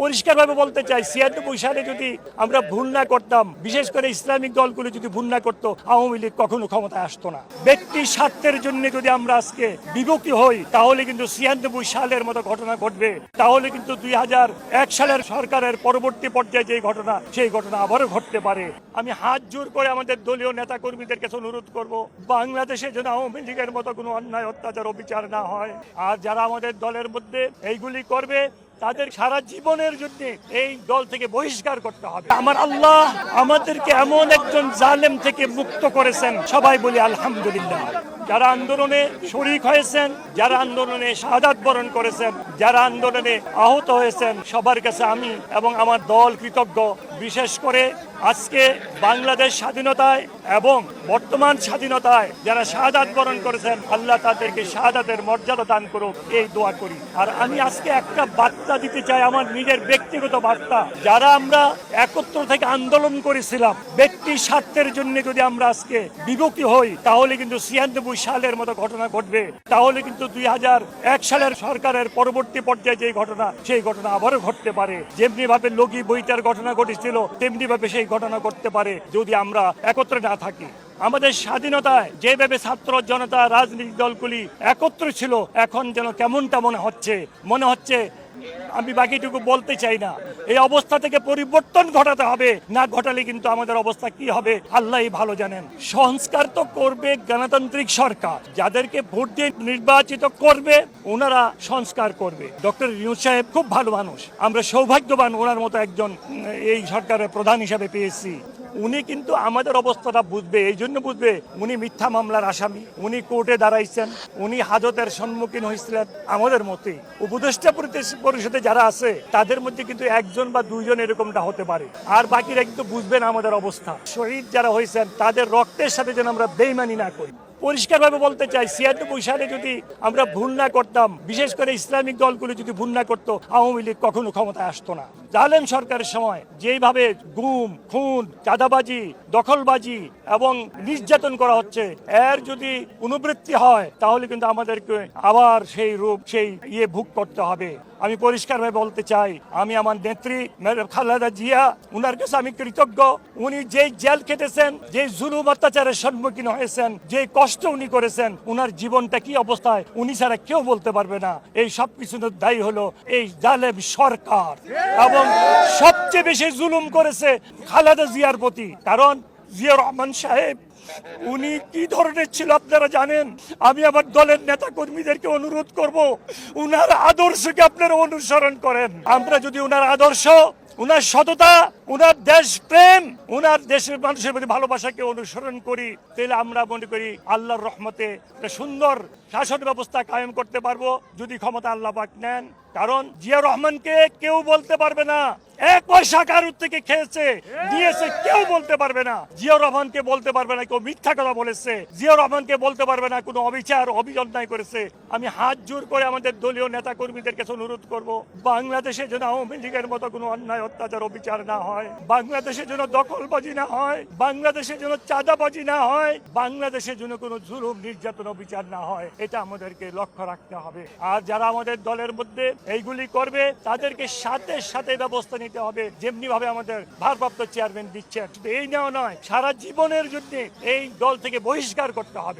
পরিষ্কারভাবে বলতে চাই ছিয়ানব্বই সালে যদি আমরা ভুল না করতাম, বিশেষ করে ইসলামিক দলগুলো যদি ভুল না করতো, আওয়ামী লীগ কখনো ক্ষমতায় আসতো না। ব্যক্তি স্বার্থের জন্য যদি আমরা আজকে বিভক্তি হই, তাহলে কিন্তু ছিয়ানব্বই সালের মতো ঘটনা ঘটবে। তাহলে কিন্তু দুই হাজার এক সালের সরকারের পরবর্তী পর্যায়ে যে ঘটনা, সেই ঘটনা আবারও ঘটতে পারে। আমি হাত জোর করে আমাদের দলীয় নেতা কর্মীদের কাছে অনুরোধ করব, বাংলাদেশে যেন আওয়ামী লীগের মতো কোনো অন্যায়, অত্যাচার, অবিচার না হয়। আর যারা আমাদের দলের মধ্যে এইগুলি করবে তাদের সারা জীবনের জন্য এই দল থেকে বহিষ্কার করতে হবে। আমার আল্লাহ আমাদেরকে এমন একজন জালেম থেকে মুক্ত করেছেন। সবাই বলি আলহামদুলিল্লাহ। যারা আন্দোলনে শরিক হয়েছেন, যারা আন্দোলনে শাহাদাত বরণ করেছেন, যারা আন্দোলনে আহত হয়েছেন, সবার কাছে আমি এবং আমার দল কৃতজ্ঞ। বিশেষ করে আজকে বাংলাদেশ স্বাধীনতায় এবং বর্তমান স্বাধীনতায় যারা শাহাদাত বরণ করেছেন, আল্লাহ তাদেরকে শাহাদাতের মর্যাদা দান করুক, এই দোয়া করি। আর আমি আজকে একটা বার্তা দিতে চাই আমার নিজের ব্যক্তিগত বার্তা। যারা আমরা একত্র থেকে আন্দোলন করেছিলাম, ব্যক্তি স্বার্থের জন্য যদি আমরা আজকে বিভক্তি হই, তাহলে কিন্তু ছিয়ানব্বই সালের মতো ঘটনা ঘটবে। তাহলে কিন্তু দুই হাজার এক সালের সরকারের পরবর্তী পর্যায়ে যে ঘটনা, সেই ঘটনা আবারও ঘটতে পারে। যেমনি ভাবে লগি বইটার ঘটনা ঘটেছিল তেমনি ভাবে সেই ঘটনা ঘটতে পারে যদি আমরা একত্রে না থাকি। আমাদের স্বাধীনতায় যেভাবে ছাত্র জনতা, রাজনৈতিক দলগুলি একত্র ছিল, এখন যেন কেমনটা মনে হচ্ছে। মনে হচ্ছে আমি বাকিটুকু বলতে চাই না। এই অবস্থা থেকে পরিবর্তন ঘটাতে হবে। না ঘটালে কিন্তু আমাদের অবস্থা কি হবে আল্লাহই ভালো জানেন। সংস্কার তো করবে গণতান্ত্রিক সরকার। যাদেরকে ভোট দিয়ে নির্বাচিত করবে, ওনারা সংস্কার করবে। ডক্টর ইউনুস সাহেব খুব ভালো মানুষ। আমরা সৌভাগ্যবান ওনার মতো একজন এই সরকারের প্রধান হিসাবে পেয়েছি। উনি কিন্তু আমাদের অবস্থাটা বুঝবে, এই জন্য বুঝবে, উনি মিথ্যা মামলার আসামি, উনি কোর্টে দাঁড়াইছেন, উনি হাজতের সম্মুখীন হয়েছিলেন আমাদের মতে। উপদেষ্টা পরিষদে যারা আছে, তাদের মধ্যে কিন্তু একজন বা দুইজন এরকমটা হতে পারে। আর বাকিরা কিন্তু বুঝবেন আমাদের অবস্থা। শহীদ যারা হয়েছেন, তাদের রক্তের সাথে যেন আমরা বেইমানি না করি। পরিষ্কারভাবে বলতে চাই ছিয়ানব্বই সালে যদি আমরা ভুল না করতাম, বিশেষ করে ইসলামিক দলগুলো যদি ভুল না করতো, আওয়ামী লীগ কখনো ক্ষমতায় আসতো না। জালেম সরকারের সময় যেভাবে গুম, খুন, চাঁদাবাজি, দখলবাজি এবং নির্যাতন করা হচ্ছে, এর যদি পুনবৃত্তি হয়, তাহলে কিন্তু আমাদেরকে আবার সেই রূপ, সেই ইয়ে ভোগ করতে হবে। আমি পরিষ্কারভাবে বলতে চাই, আমি আমার নেত্রী খালেদা জিয়া, উনার কাছে আমি কৃতজ্ঞ। উনি যেই জেল খেটেছেন যে জুলুম অত্যাচারের সম্মুখীন হয়েছেন যে কষ্ট উনি করেছেন, উনার জীবনটা কি অবস্থায় উনি ছাড়া কেউ বলতে পারবে না। এই সব কিছু দায়ী হলো এই জালেম সরকার। এবং সবচেয়ে বেশি জুলুম করেছে খালেদা জিয়ার প্রতি। কারণ জিয়া রহমান সাহেব, উনি কি ধরনের ছিল আপনারা জানেন? আমি আমার দলের নেতা কর্মীদেরকে অনুরোধ করব, উনার আদর্শকে আপনারা অনুসরণ করেন। আমরা যদি উনার আদর্শ উনার সততা, উনার দেশ প্রেম উনার দেশের মানুষের প্রতি ভালোবাসাকে অনুসরণ করি। তাহলে আমরা মনে করি আল্লাহর রহমতে একটা সুন্দর শাসন ব্যবস্থা কায়েম করতে পারব যদি ক্ষমতা আল্লাহ পাক নেন। কারণ জিয়া রহমানকে কেউ বলতে পারবে না। এক পয়সা কারুর থেকে খেয়েছে, দিয়েছে, কেউ বলতে পারবে না। জিয়া রহমানকে বলতে পারবে না, কেউ মিথ্যা কথা বলেছে। জিয়া রহমানকে বলতে পারবে না, কোনো অবিচার অভিযন্যায় করেছে। আমি হাত জোর করে আমাদের দলীয় নেতা কর্মীদের কাছে অনুরোধ করব, বাংলাদেশে যেন আওয়ামী লীগের মতো কোনো অন্যায়, অত্যাচার, অবিচার না হয়। বাংলাদেশে যেন দখলবাজি না হয়। বাংলাদেশে যেন চাঁদাবাজি না হয়। বাংলাদেশে যেন কোনো জুলুম, নির্যাতন, অবিচার না হয়। এটা আমাদেরকে লক্ষ্য রাখতে হবে। আর যারা আমাদের দলের মধ্যে এইগুলি করবে, তাদেরকে সাথে সাথে ব্যবস্থা নিতে হবে যেমনি ভাবে আমাদের ভারপ্রাপ্ত চেয়ারম্যান দিচ্ছেন। এই নেওয়া নয়, সারা জীবনের জন্য এই দল থেকে বহিষ্কার করতে হবে।